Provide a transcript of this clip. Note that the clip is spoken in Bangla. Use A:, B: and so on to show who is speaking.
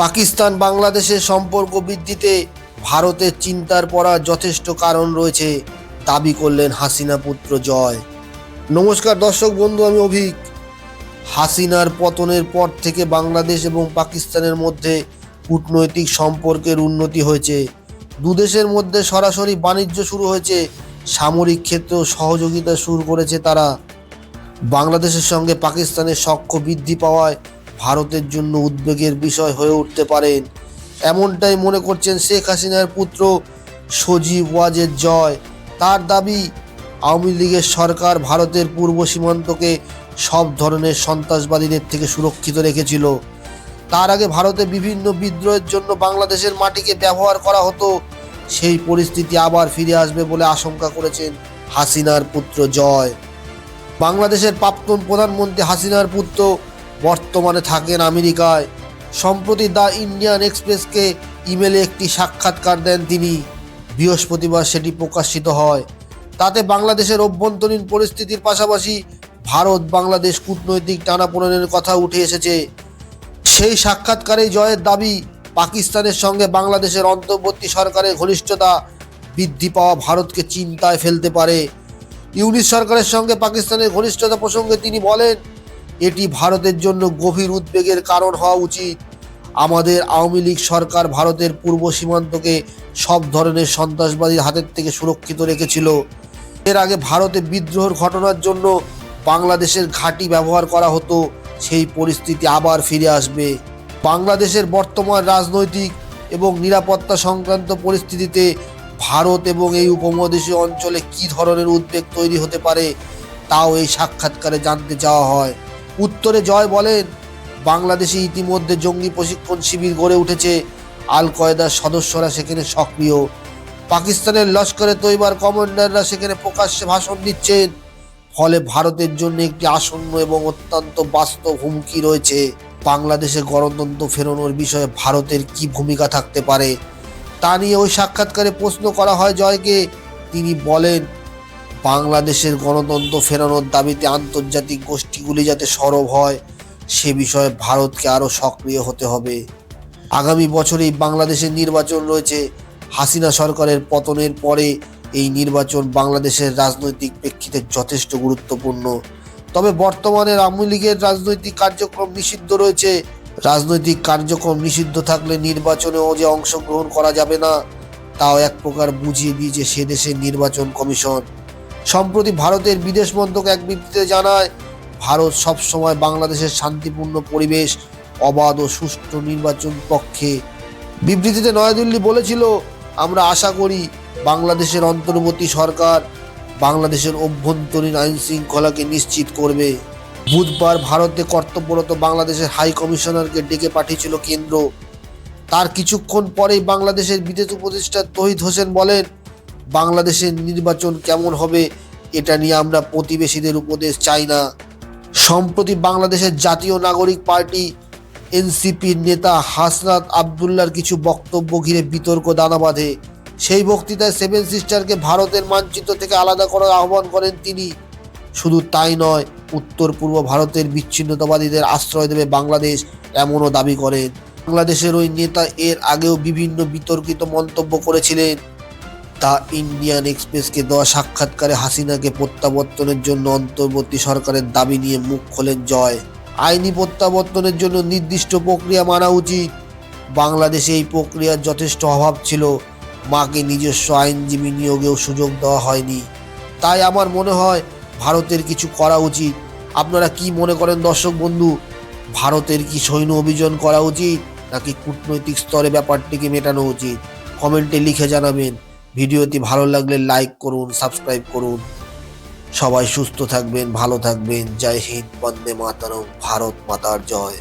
A: পাকিস্তান বাংলাদেশের সম্পর্ক বৃদ্ধিতে ভারতের চিন্তার পড়া যথেষ্ট কারণ রয়েছে, দাবি করলেন হাসিনা পুত্র জয়। নমস্কার দর্শক বন্ধু, আমি অভিক। হাসিনার পতনের পর থেকে বাংলাদেশ এবং পাকিস্তানের মধ্যে কূটনৈতিক সম্পর্কের উন্নতি হয়েছে। দুদেশের মধ্যে সরাসরি বাণিজ্য শুরু হয়েছে, সামরিক ক্ষেত্রেও সহযোগিতা শুরু করেছে তারা। বাংলাদেশের সঙ্গে পাকিস্তানের সখ্য বৃদ্ধি পাওয়ায় ভারতের জন্য উদ্বেগের বিষয় হয়ে উঠতে পারেন এমনটাই মনে করছেন শেখ হাসিনার পুত্র সজীব ওয়াজেদ জয়। তার দাবি, আওয়ামী লীগের সরকার ভারতের পূর্ব সীমান্তকে সব ধরনের সন্ত্রাসবাদীদের থেকে সুরক্ষিত রেখেছিল। তার আগে ভারতে বিভিন্ন বিদ্রোহের জন্য বাংলাদেশের মাটিকে ব্যবহার করা হতো। সেই পরিস্থিতি আবার ফিরে আসবে বলে আশঙ্কা করেছেন হাসিনার পুত্র জয়। বাংলাদেশের প্রাক্তন প্রধানমন্ত্রী হাসিনার পুত্র বর্তমানে থাকেন আমেরিকায়। সম্প্রতি দ্য ইন্ডিয়ান এক্সপ্রেসকে ইমেলে একটি সাক্ষাৎকার দেন তিনি। বৃহস্পতিবার সেটি প্রকাশিত হয়। তাতে বাংলাদেশের অভ্যন্তরীণ পরিস্থিতির পাশাপাশি ভারত, বাংলাদেশ কূটনৈতিক টানাপোড়েনের কথা উঠে এসেছে। সেই সাক্ষাৎকারে জয়ের দাবি, পাকিস্তানের সঙ্গে বাংলাদেশের অন্তর্বর্তী সরকারের ঘনিষ্ঠতা বৃদ্ধি পাওয়া ভারতকে চিন্তায় ফেলতে পারে। ইউনিস সরকারের সঙ্গে পাকিস্তানের ঘনিষ্ঠতা প্রসঙ্গে তিনি বলেন এটি ভারতের জন্য গভীর উদ্বেগের কারণ হওয়া উচিত। আমাদের আওয়ামী লীগ সরকার ভারতের পূর্ব সীমান্তকে সব ধরনের সন্ত্রাসবাদীর হাতের থেকে সুরক্ষিত রেখেছিল। এর আগে ভারতে বিদ্রোহের ঘটনার জন্য বাংলাদেশের ঘাঁটি ব্যবহার করা হতো, সেই পরিস্থিতি আবার ফিরে আসবে। বাংলাদেশের বর্তমান রাজনৈতিক এবং নিরাপত্তা সংক্রান্ত পরিস্থিতিতে ভারত এবং এই উপমহাদেশীয় অঞ্চলে কী ধরনের উদ্বেগ তৈরি হতে পারে, তাও এই সাক্ষাৎকারে জানতে চাওয়া হয়। উত্তরে জয় বলেন বাংলাদেশে ইতিমধ্যে জঙ্গি প্রশিক্ষণ শিবির গড়ে উঠেছে আল কয়েদার সদস্যরা সেখানে সক্রিয়। পাকিস্তানের লস্করে তৈবার কমান্ডাররা সেখানে প্রকাশ্যে ভাষণ দিচ্ছেন। ফলে ভারতের জন্য একটি আসন্ন এবং অত্যন্ত বাস্তব হুমকি রয়েছে। বাংলাদেশে গণতন্ত্র ফেরানোর বিষয়ে ভারতের কি ভূমিকা থাকতে পারে, তা নিয়ে ওই সাক্ষাৎকারে প্রশ্ন করা হয় জয়কে। তিনি বলেন বাংলাদেশের গণতন্ত্র ফেরানোর দাবিতে আন্তর্জাতিক গোষ্ঠীগুলি যাতে সরব হয়, সে বিষয়ে ভারতকে আরও সক্রিয় হতে হবে। আগামী বছরেই বাংলাদেশের নির্বাচন রয়েছে। হাসিনা সরকারের পতনের পরে এই নির্বাচন বাংলাদেশের রাজনৈতিক প্রেক্ষিতে যথেষ্ট গুরুত্বপূর্ণ। তবে বর্তমানে আওয়ামী লীগের রাজনৈতিক কার্যক্রম নিষিদ্ধ রয়েছে। রাজনৈতিক কার্যক্রম নিষিদ্ধ থাকলে নির্বাচনেও যে অংশগ্রহণ করা যাবে না, তাও এক প্রকার বুঝিয়ে দিয়েছে সে দেশের নির্বাচন কমিশন। সম্প্রতি ভারতের বিদেশ মন্ত্রক এক বিবৃতিতে জানায়, ভারত সবসময় বাংলাদেশের শান্তিপূর্ণ পরিবেশ, অবাধ ও সুষ্ঠু নির্বাচন পক্ষে। বিবৃতিতে নয়াদিল্লি বলেছিল, আমরা আশা করি বাংলাদেশের অন্তর্বর্তী সরকার বাংলাদেশের অভ্যন্তরীণ আইন শৃঙ্খলাকে নিশ্চিত করবে। বুধবার ভারতে কর্তব্যরত বাংলাদেশের হাই কমিশনারকে ডেকে পাঠিয়েছিল কেন্দ্র। তার কিছুক্ষণ পরেই বাংলাদেশের বিদেশ উপদেষ্টা তহিদ হোসেন বলেন বাংলাদেশের নির্বাচন কেমন হবে, এটা নিয়ে আমরা প্রতিবেশীদের উপদেশ চাই না। সম্প্রতি বাংলাদেশের জাতীয় নাগরিক পার্টি এনসিপির নেতা হাসনাত আবদুল্লার কিছু বক্তব্য ঘিরে বিতর্ক দানা বাঁধে। সেই বক্তৃতায় সেভেন সিস্টারকে ভারতের মানচিত্র থেকে আলাদা করার আহ্বান করেন তিনি। শুধু তাই নয় উত্তর পূর্ব ভারতের বিচ্ছিন্নতাবাদীদের আশ্রয় দেবে বাংলাদেশ, এমনও দাবি করেন। বাংলাদেশের ওই নেতা এর আগেও বিভিন্ন বিতর্কিত মন্তব্য করেছিলেন। তা ইন্ডিয়ান এক্সপ্রেসকে দেওয়া সাক্ষাৎকারে হাসিনাকে প্রত্যাবর্তনের জন্য অন্তর্বর্তী সরকারের দাবি নিয়ে মুখ খোলেন জয়। আইনি প্রত্যাবর্তনের জন্য নির্দিষ্ট প্রক্রিয়া মানা উচিত। বাংলাদেশে এই প্রক্রিয়ার যথেষ্ট অভাব ছিল। মাকে নিজস্ব আইনজীবী নিয়োগেও সুযোগ দেওয়া হয়নি। তাই আমার মনে হয় ভারতের কিছু করা উচিত। আপনারা কি মনে করেন দর্শক বন্ধু? ভারতের কি সৈন্য অভিযান করা উচিত নাকি কূটনৈতিক স্তরে ব্যাপারটিকে মেটানো উচিত? কমেন্টে লিখে জানাবেন। ভিডিওটি ভালো লাগলে লাইক করুন সাবস্ক্রাইব করুন। সবাই সুস্থ থাকবেন, ভালো থাকবেন। জয় হিন্দ, বন্দে মাতারম, ভারত মাতার জয়।